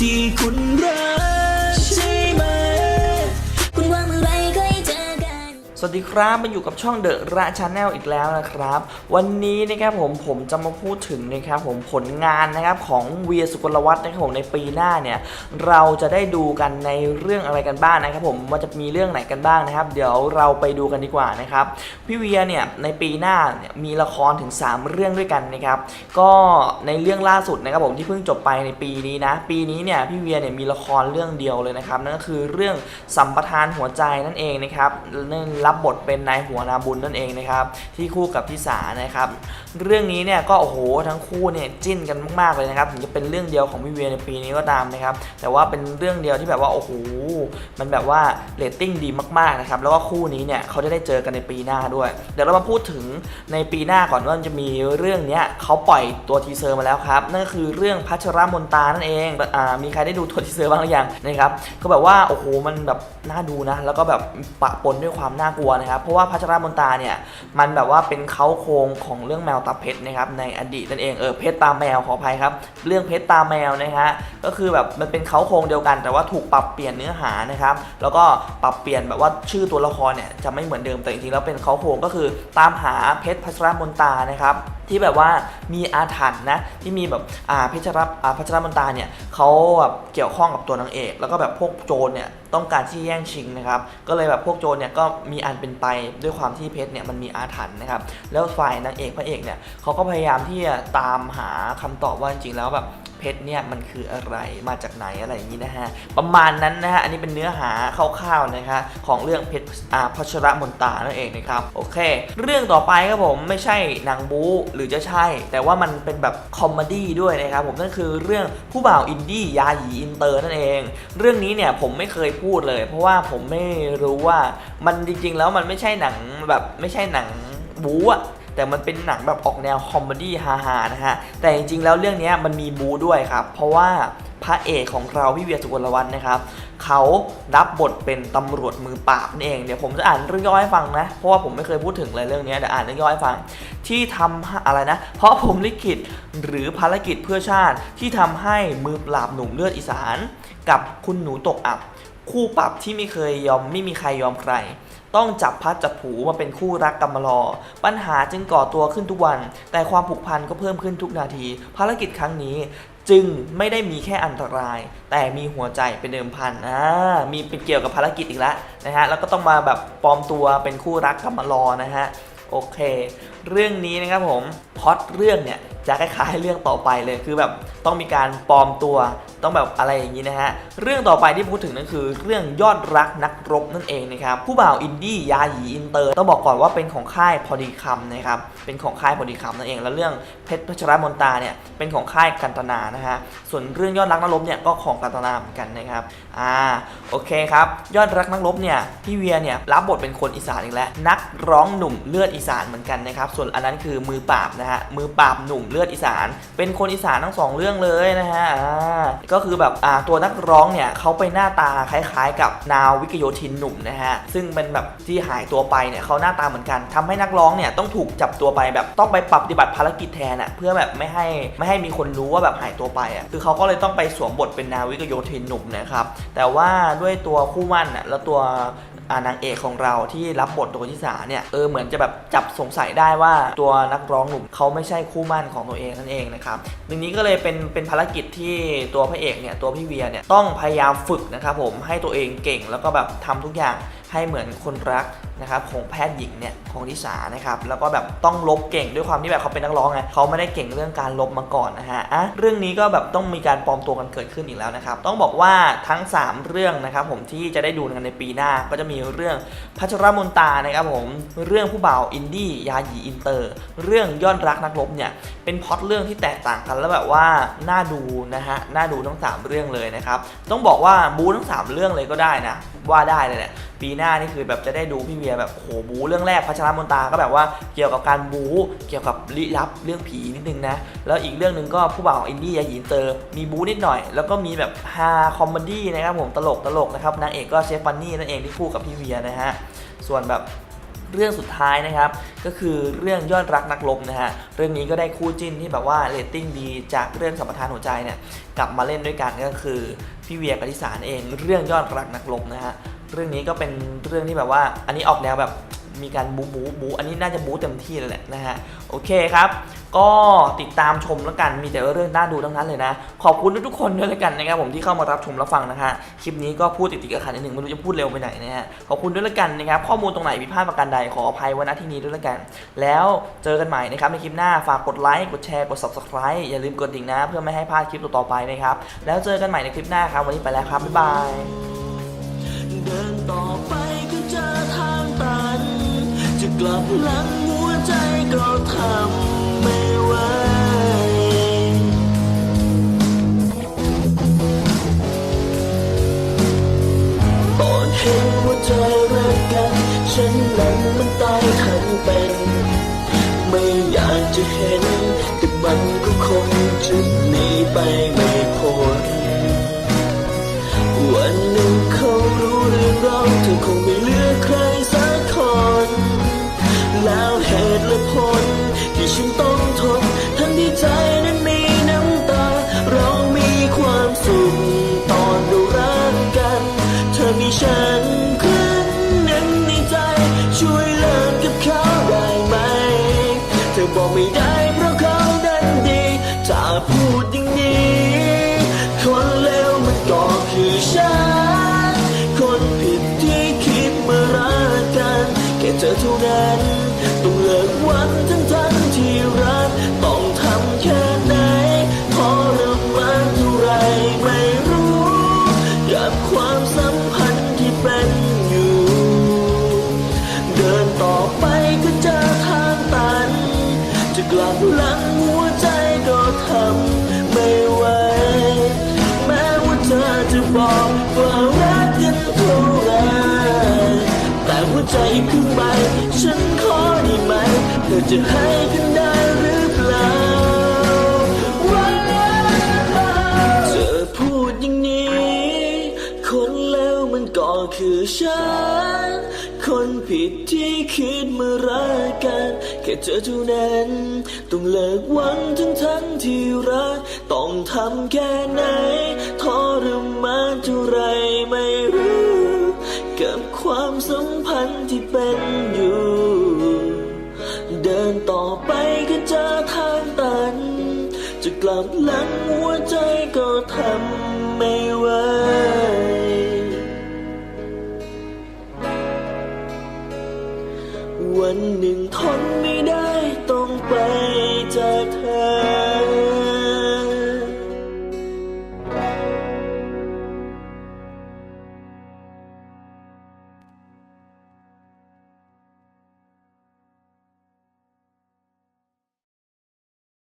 ที่คุณรัก สวัสดีครับมาอยู่กับช่องเดอะระชาแนลอีกแล้วนะครับ วันนี้นะครับผมผมจะมาพูดถึงนะครับผมผลงานนะครับของเวียสุกลวัฒน์นะครับผมในปีหน้าเนี่ยเราจะได้ดูกันในเรื่องอะไรกันบ้างนะครับผมว่าจะมีเรื่องไหนกันบ้างนะครับ เดี๋ยวเราไปดูกันดีกว่านะครับพี่เวียเนี่ยในปีหน้าเนี่ยมีละครถึง 3 เรื่องด้วยกันนะครับก็ในเรื่องล่าสุดนะครับผมที่เพิ่งจบไปในปีนี้นะปีนี้เนี่ยพี่เวียเนี่ยมีละครเรื่องเดียวเลยนะครับนั่นก็คือเรื่องสัมปทานหัวใจนั่นเองนะครับนั่นรับบทเป็นนายหัวนาบุญนั่นเองนะครับที่คู่กับพี่สานะครับเรื่องนี้เนี่ยก็โอ้โหทั้งคู่เนี่ยจิ้นกันมากๆเลยนะครับถึงจะเป็นเรื่องเดียวของพี่เวียในปีนี้ก็ตามนะครับแต่ว่าเป็นเรื่องเดียวที่แบบว่าโอ้โหมันแบบว่าเรตติ้งดีมากๆนะครับแล้วก็คู่นี้เนี่ยเขาจะได้เจอกันในปีหน้าด้วย เดี๋ยวเรามาพูดถึงในปีหน้าก่อนว่าจะมีเรื่องเนี้ยเขาปล่อยตัวทีเซอร์มาแล้วครับนั่นก็คือเรื่องพัชรมนตานั่นเองอ่ามีใครได้ดูตัวทีเซอร์บ้างหรือยังนะครับก็แบบว่าโอ้โหมันแบบน่าดูนะแล้วก็แบบปะปนด้วยความน่ากลัวนะครับ เพราะว่าพัชรมนตาเนี่ยมันแบบว่าเป็นเขาโครงของเรื่องแมวตาเพชรนะครับในอดีตนั่นเองเออเพชรตาแมวขออภัยครับ เรื่องเพชรตาแมวนะฮะก็คือแบบมันเป็นเขาโครงเดียวกัน แต่ว่าถูกปรับเปลี่ยนเนื้อหานะครับแล้วก็ปรับเปลี่ยนแบบว่าชื่อตัวละครเนี่ยจะไม่เหมือนเดิมแต่จริงๆแล้วเป็นเขาโครงก็คือตามหาเพชรพัชรมนตานะครับ ที่แบบว่ามีอาถรรพ์นะที่มีแบบอ่าเพชรรับอ่าพัชรมนตาเนี่ยเขาแบบเกี่ยวข้องกับตัวนางเอก แล้วก็แบบพวกโจรเนี่ยต้องการที่แย่งชิงนะครับก็เลยแบบพวกโจรเนี่ยก็มีอันเป็นไปด้วยความที่เพชรเนี่ยมันมีอาถรรพ์นะครับแล้วฝ่ายนางเอกพระเอกเนี่ยเขาก็พยายามที่จะตามหาคำตอบว่าจริงๆแล้วแบบ เพชรเนี่ยมันคืออะไรมาจากไหนอะไรอย่างนี้นะฮะประมาณนั้นนะฮะอันนี้เป็นเนื้อหาคร่าวๆนะคะของเรื่องเพชรอ่าพัชรมนตานั่นเองนะครับโอเค เรื่องต่อไปครับผมไม่ใช่หนังบู๊หรือจะใช่ แต่ว่ามันเป็นแบบคอมเมดี้ด้วยนะครับผมนั่นคือเรื่องผู้บ่าวอินดี้ยาหยีอินเตอร์นั่นเอง เรื่องนี้เนี่ยผมไม่เคยพูดเลย เพราะว่าผมไม่รู้ว่ามันจริงๆแล้วมันไม่ใช่หนังแบบไม่ใช่หนังบู๊อะ แต่มันเป็นหนังแบบออกแนวคอมเมดี้ฮาๆนะฮะ แต่จริงๆแล้วเรื่องนี้มันมีบูด้วยครับ เพราะว่าพระเอกของเราพี่เวียสุกลวัฒนนะครับเขารับบทเป็นตำรวจมือปราบนั่นเองเดี๋ยวผมจะอ่านเรื่องย่อให้ฟังนะ เพราะว่าผมไม่เคยพูดถึงเลยเรื่องนี้เดี๋ยวอ่านเรื่องย่อให้ฟัง ที่ทำอะไรนะ เพราะผมลิขิตหรือภารกิจเพื่อชาติที่ทำให้มือปราบหนุ่มเลือดอีสาน กับคุณหนูตกอับ คู่ปรับที่ไม่เคยยอมไม่มีใครยอมใคร ต้องจับพัดจับผูมาเป็นคู่รักกำมารอปัญหาจึงก่อตัวขึ้นทุกวัน แต่ความผูกพันก็เพิ่มขึ้นทุกนาที ภารกิจครั้งนี้จึงไม่ได้มีแค่อันตราย แต่มีหัวใจเป็นเดิมพันอ่ามีเป็นเกี่ยวกับภารกิจอีกแล้วนะฮะแล้วก็ต้องมาแบบปลอมตัวเป็นคู่รักกำมารอนะฮะโอเค เรื่องนี้นะครับผม พอตเรื่องเนี่ยจะคล้ายๆเรื่องต่อไปเลยคือแบบต้องมีการปลอมตัวต้องแบบอะไรอย่างนี้นะฮะเรื่องต่อไปที่พูดถึงนั่นคือ เรื่องยอดรักนักรบนั่นเองนะครับผู้บ่าวอินดี้ยาหยีอินเตอร์ต้องบอกก่อนว่าเป็นของค่ายพอดีคำนะครับเป็นของค่ายพอดีคำนั่นเอง แล้วเรื่องเพชรพัชรมนตาเนี่ยเป็นของค่ายกันตนานะฮะส่วนเรื่องยอดรักนักรบเนี่ยก็ของกันตนาเหมือนกันนะครับอ่าโอเคครับยอดรักนักรบเนี่ยพี่เวียเนี่ยรับบทเป็นคนอีสานอีกแล้วนักร้องหนุ่มเลือดอีสานเหมือนกันนะครับส่วนอันนั้นคือมือปราบนะฮะมือปราบหนุ่มเลือดอีสาน เป็นคนอีสานทั้งสองเรื่องเลยนะฮะก็คือแบบอ่าตัวนักร้องเนี่ยเขาไปหน้าตาคล้ายๆ กับนาววิกโยธินหนุ่มนะฮะซึ่งเป็นแบบที่หายตัวไปเนี่ยเขาหน้าตาเหมือนกันทำให้นักร้องเนี่ยต้องถูกจับตัวไปแบบต้องไปปฏิบัติภารกิจแทนอะเพื่อแบบไม่ให้ไม่ให้มีคนรู้ว่าแบบหายตัวไปอะคือเขาก็เลยต้องไปสวมบทเป็นนาวิกโยธินหนุ่มนะครับแต่ว่าด้วยตัวคู่มั่นอะแล้วตัว นางเอกของเราที่รับบทตัวที่สาเนี่ยเออเหมือนจะแบบจับสงสัยได้ว่าตัวนักร้องหนุ่มเขาไม่ใช่คู่มั่นของตัวเองนั่นเองนะครับทีนี้ก็เลยเป็นเป็นภารกิจที่ตัวพระเอกเนี่ยตัวพี่เวียเนี่ยต้องพยายามฝึกนะครับผมให้ตัวเองเก่งแล้วก็แบบทำทุกอย่างให้เหมือนคนรักนะครับของแพทย์หญิงเนี่ยของทิสานะครับแล้วก็แบบต้องลบเก่งด้วยความที่แบบเขาเป็นนักร้องไงเขาไม่ได้เก่งเรื่องการลบมาก่อนนะฮะอะเรื่องนี้ก็แบบต้องมีการปลอมตัวกันเกิดขึ้นอีกแล้วนะครับต้องบอกว่าทั้ง 3 เรื่องนะครับผมที่จะได้ดูกันในปีหน้า ก็จะมีเรื่องพัชรมนตานะครับผมเรื่องผู้บ่าวอินดี้ยาหยีอินเตอร์ เรื่องยอดรักนักรบเนี่ยเป็นพล็อตเรื่องที่แตกต่างกันแล้วแบบว่าน่าดูนะฮะน่าดูทั้ง 3 เรื่องเลยนะครับต้องบอกว่าบูทั้ง 3 เรื่องเลยก็ได้นะว่าได้เลยแหละปีหน้านี่คือแบบจะได้ดูพี่เวียแบบโหบูเรื่องแรกพัชรมนตาก็แบบว่าเกี่ยวกับการบูเกี่ยวกับลี้ลับเรื่องผีนิดนึงนะ แล้วอีกเรื่องหนึ่งก็ผู้บ่าวอินดี้ยาหยินเตอร์มีบูนิดหน่อย แล้วก็มีแบบฮาคอมเมดี้นะครับผมตลกตลกนะครับนางเอกก็เชฟฟันนี่นั่นเองที่คู่กับพี่เวียนะฮะส่วนแบบเรื่องสุดท้ายนะครับก็คือเรื่องยอดรักนักลบนะฮะเรื่องนี้ก็ได้คู่จิ้นที่แบบว่าเรตติ้งดีจากเรื่องสัมปทานหัวใจเนี่ยกลับมาเล่นด้วยกันก็คือพี่เวียกับทิสารเองเรื่องยอดรักนักลบนะฮะ เรื่องนี้ก็เป็นเรื่องที่แบบว่า อันนี้ออกแนวแบบมีการบูบูบูอันนี้น่าจะบูเต็มที่เลยแหละนะฮะโอเคครับ ก็ติดตามชมแล้วกันมีแต่เรื่องน่าดูทั้งนั้นเลยนะ ขอบคุณทุกๆคนด้วยแล้วกันนะครับผมที่เข้ามารับชมรับฟังนะฮะคลิปนี้ก็พูดติดๆกับขันนิดหนึ่งไม่รู้จะพูดเร็วไปไหนนะฮะขอบคุณด้วยแล้วกันนะครับข้อมูลตรงไหนผิดพลาดประการใดขออภัยไว้ณที่นี้ด้วยแล้วกัน แล้วเจอกันใหม่นะครับในคลิปหน้าฝากกดไลค์กดแชร์กด subscribe อย่าลืมกดดิ่งนะ เพื่อไม่ให้พลาดคลิปต่อๆไปนะครับแล้วเจอกันใหม่ในคลิปหน้าครับวันนี้ไปแล้วครับบ๊ายบาย ต่อไปก็เจอทางตัน จะกลับหลังหัวใจก็ทำไม่ไหวตอนเห็นว่าเธอรักกัน ฉันนั้นมันตายทั้งเป็น ไม่อยากจะเห็น บอกไม่ได้เพราะเขาดันดี ถ้าพูดอย่างนี้ คนเลวมันก็คือฉัน คนผิดที่คิดมารักกันแค่เธอเท่านั้น กลับหลังหัวใจก็ทำไม่ไหวแม้ว่าเธอจะบอกว่ารักกันเท่าไรแต่หัวใจครึ่งใบฉันขอได้ไหมเธอจะให้กันได้หรือเปล่าเธอพูดอย่างนี้ คนแล้วมันก็คือฉัน คนผิดที่คิดเมื่อรักกัน ค่เธอเท่านั้น ต้องเลิกหวังทั้งทั้งที่รัก ต้องทำแค่ไหนทรมานเท่าไรไม่รู้ กับความสัมพันธ์ที่เป็นอยู่ เดินต่อไปก็เจอทางตัน จะกลับหลังหัวใจก็ทำไม่ไหววันหนึ่งทนไม่